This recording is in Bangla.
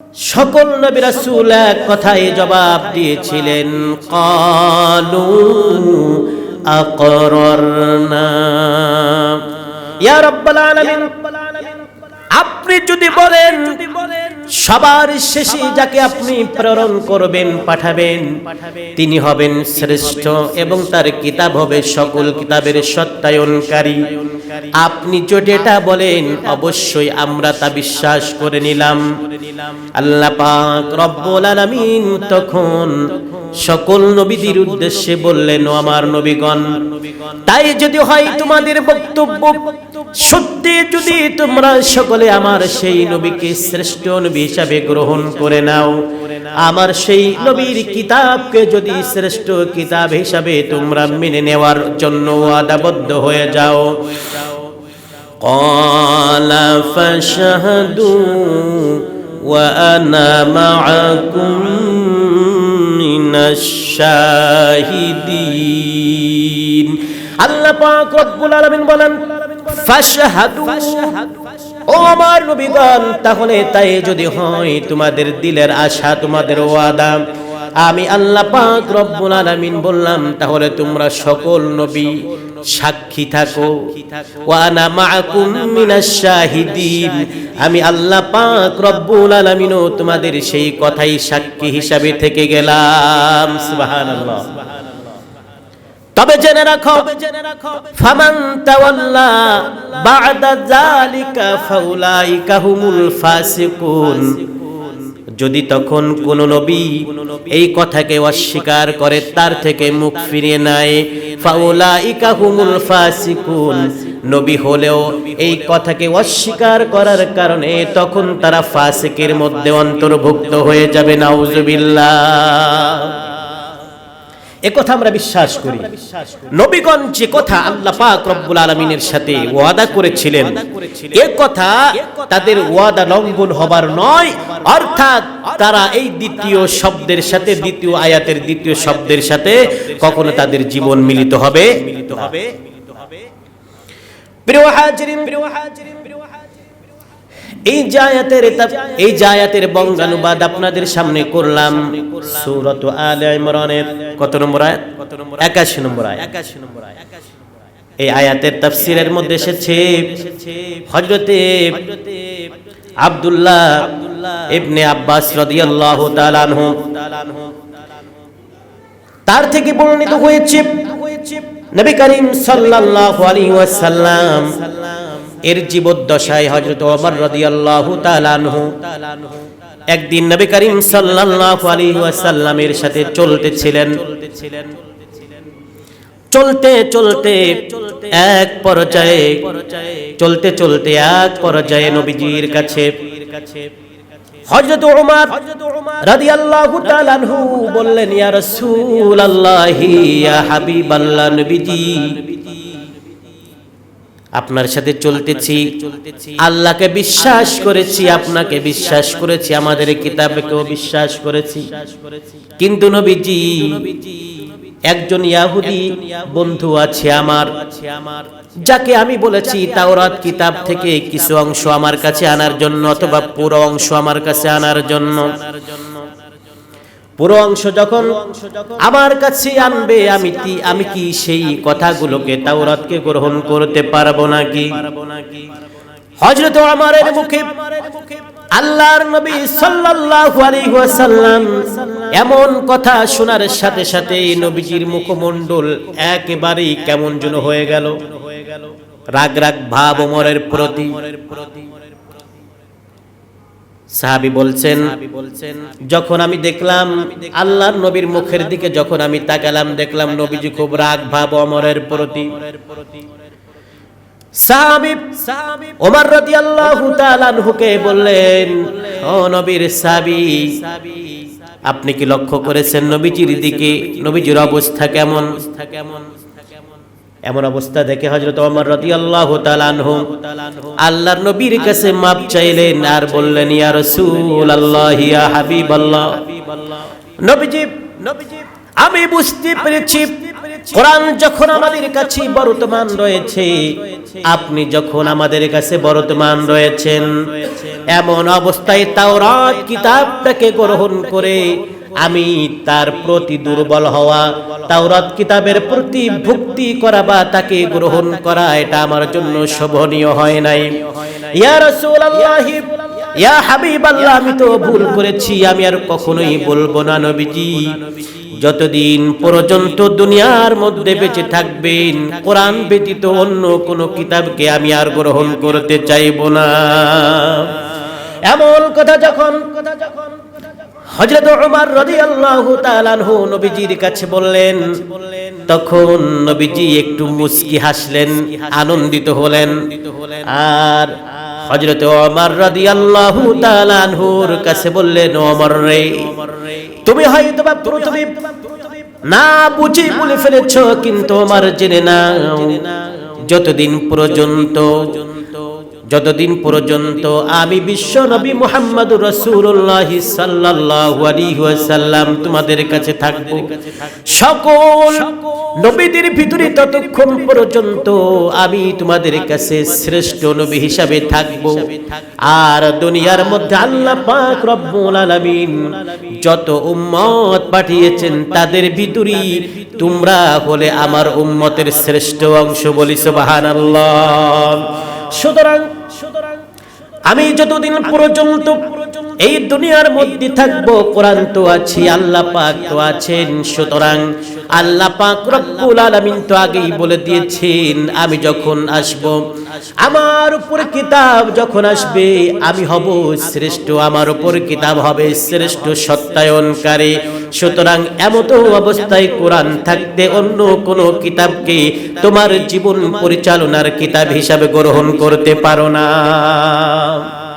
সকল নবী রাসূল এক কথায় জবাব দিয়েছিলেন, কালু আকরারনা। ইয়া রাব্বাল আলামিন, আপনি যদি বলেন, সবার শেষে যাকে আপনি প্রেরণ করবেন, পাঠাবেন, তিনি হবেন শ্রেষ্ঠ এবং তার কিতাব হবে সকল কিতাবের সত্যায়নকারী। আপনি যদি এটা বলেন, অবশ্যই আমরা তা বিশ্বাস করে নিলাম। আল্লাহ পাক রব্বুল আলামিন তখন সকল নবীদের উদ্দেশ্যে বললেন আমার নবীগণ, তাই যদি হয় তোমাদের বক্তব্য, সত্যি যদি তোমরা সকলে আমার সেই নবীকে শ্রেষ্ঠ নবী হিসাবে গ্রহণ করে নাও, আমার সেই নবীর কিতাবকে যদি শ্রেষ্ঠ কিতাব হিসাবে তোমরা মেনে নেওয়ার জন্য আদাবদ্ধ হয়ে যাও। قال فاشهدوا وأنا معكم من الشاهدين আল্লাহ পাক রব্বুল আলামিন বলেন ফাশহাদু ও আমার নবীগণ তাহলে তাই যদি হয় তোমাদের দিলের আশা তোমাদের ওয়াদা আমি আল্লাহ পাক রব্বুল আলামিন বললাম তাহলে তোমরা সকল নবী সাক্ষী থাকো। ওয়ানা মাআকুম মিনাশ শাহিদিন। আমি আল্লাহ পাক রব্বুল আলামিনও তোমাদের সেই কথাই সাক্ষী হিসাবে থেকে গেলাম। সুবহানাল্লাহ। তবে জেনে রাখো, ফামান তাওয়াল্লা বাদা যালিকা ফাউলাইকা হুমুল ফাসিকুন। যদি তখন কোন নবী এই কথাকে অস্বীকার করে, তার থেকে মুখ ফিরিয়ে নেয়। ফাসিকুন। নবী হলেও এই কথাকে অস্বীকার করার কারণে তখন তারা ফাসিকের মধ্যে অন্তর্ভুক্ত হয়ে যাবে, নাউজুবিল্লাহ। কথা আমরা বিশ্বাস করি। নবীগণ যে কথা আল্লাহ পাক রব্বুল আলমিনের সাথে ওয়াদা করেছিলেন, এ কথা তাদের ওয়াদা লঙ্ঘন হবার নয়। অর্থাৎ তারা এই দ্বিতীয় শব্দের সাথে, দ্বিতীয় আয়াতের দ্বিতীয় শব্দের সাথে কখনো তাদের জীবন মিলিত হবে? মিলিত হবে এই জায়াতের এই জায়াতের বঙ্গানুবাদ আপনাদের সামনে করলাম, সূরাত আলে ইমরানের কত নম্বর আয়াত? কত নম্বর 81 নম্বর আয়াত 81 নম্বর আয়াত। এই আয়াতের তাফসীরের মধ্যে এসেছে হযরতে আব্দুল্লাহ ইবনে আব্বাস রাদিয়াল্লাহু তাআলা আনহু। তার থেকে বর্ণিত হয়েছে, নবী করিম সাল্লাল্লাহু আলাইহি ওয়াসাল্লাম এর জীবদ্দশায় হযরত ওমর রাদিয়াল্লাহু তাআলা আনহু একদিন নবী করিম সাল্লাল্লাহু আলাইহি ওয়াসাল্লামের সাথে চলতেছিলেন। চলতে চলতে এক পর্যায়ে, চলতে চলতে এক পর্যায়ে নবীজির কাছে হযরত ওমর রাদিয়াল্লাহু তাআলা আনহু বললেন, ইয়া ইয়া হাবিবাল্লাহ নবীজি, আপনার সাথে চলতেছি, আল্লাহকে বিশ্বাস করেছি, আপনাকে বিশ্বাস করেছি, আমাদের কিতাবকেও বিশ্বাস করেছি। কিন্তু নবীজি, একজন ইয়াহুদি বন্ধু আছে আমার যাকে আমি বলেছি তাওরাত কিতাব থেকে কিছু অংশ আমার কাছে আনার জন্য অথবা পুরো অংশ আমার কাছে আনার জন্য পুরো অংশ যখন আমার কাছে আনবে আমি কি আমি কি সেই কথাগুলোকে তাওরাতকে গ্রহণ করতে পারব নাকি? হযরত ওমরের মুখে আল্লাহর নবী সাল্লাল্লাহু আলাইহি ওয়াসাল্লাম এমন কথা শোনার সাথে সাথে নবীজির মুখমণ্ডল একেবারেই কেমন যেন হয়ে গেল। রাগ রাগ ভাব ওমরের প্রতি। সাহাবি বলছেন, যখন আমি দেখলাম আল্লাহর নবীর মুখের দিকে যখন আমি তাকালাম, দেখলাম নবীজি খুব রাগ ভাব অমরের প্রতি। সাহাবি ওমর রাদিয়াল্লাহু তাআলা আনহুকে বললেন, ও নবীর সাহাবী, আপনি কি লক্ষ্য করেছেন নবীজির দিকে? নবীজির অবস্থা কেমন? এমন অবস্থা দেখে হযরত ওমর রাদিয়াল্লাহু তাআলা আনহু আল্লাহর নবীর কাছে মাপ চাইলেন আর বললেন, ইয়া রাসূলুল্লাহ, ইয়া হাবিবাল্লাহ। নবীজি নবীজি, আমি বুঝতে পেরেছি কোরআন যখন আমাদের কাছে বর্তমান রয়েছে, আপনি যখন আমাদের কাছে বর্তমান রয়েছেন, এমন অবস্থায় তাওরাত কিতাবটাকে গ্রহণ করে আমি তার প্রতি দুর্বল হওয়া, তাওরাত কিতাবের প্রতি ভক্তি করা বা তাকে গ্রহণ করা, এটা আমার জন্য শোভনীয় হয় নাই। ইয়া রাসূলুল্লাহ, ইয়া আমি তো ভুল করেছি, আমি আর কখনোই বলব না নবীজি। যতদিন পর্যন্ত দুনিয়ার মধ্যে বেঁচে থাকবেন, কোরআন ব্যতীত অন্য কোনো কিতাবকে আমি আর গ্রহণ করতে চাইব না। এমন কথা যখন হযরত ওমর রাদিয়াল্লাহু তাআলা আনহু নবীজির কাছে বললেন, তখন নবীজি একটু মুস্কি হাসলেন, আনন্দিত হলেন, আর হযরত ওমর রাদিয়াল্লাহু তাআলা আনহুর কাছে বললেন, ওমর রে, তুমি হয়তো বা প্রথমে না বুঝি বলে ফেলেছ, কিন্তু আমার জেনে না যতদিন পর্যন্ত যতদিন পর্যন্ত আমি বিশ্ব নবী মোহাম্মদ রসুল্লাহ আলাইহি তোমাদের কাছে থাকব, সকল নবীদের ভিতরে ততক্ষণ পর্যন্ত আমি তোমাদের কাছে শ্রেষ্ঠ নবী হিসাবে থাকব। আর দুনিয়ার মধ্যে আল্লাহ পাক রব্বুল আলামিন যত উম্মত পাঠিয়েছেন তাদের ভিতরে তোমরা হলে আমার উম্মতের শ্রেষ্ঠ অংশ বলি সুবহানাল্লাহ। সুতরাং আমি যতদিন পর্যন্ত এই দুনিয়ার মধ্যে থাকব, কোরআন তো আছি, আল্লাহ পাক তো আছেন। সুতরাং আল্লাহ পাক রব্বুল আলামিন তো আগেই বলে দিয়েছেন, আমি যখন আসব, আমার উপর কিতাব যখন আসবে, আমি হব শ্রেষ্ঠ, আমার উপর কিতাব হবে শ্রেষ্ঠ সত্যায়নকারী। সুতরাং এমতো অবস্থায় কোরআন থাকতে অন্য কোনো কিতাবকে তোমার জীবন পরিচালনার কিতাব হিসাবে গ্রহণ করতে পারো না।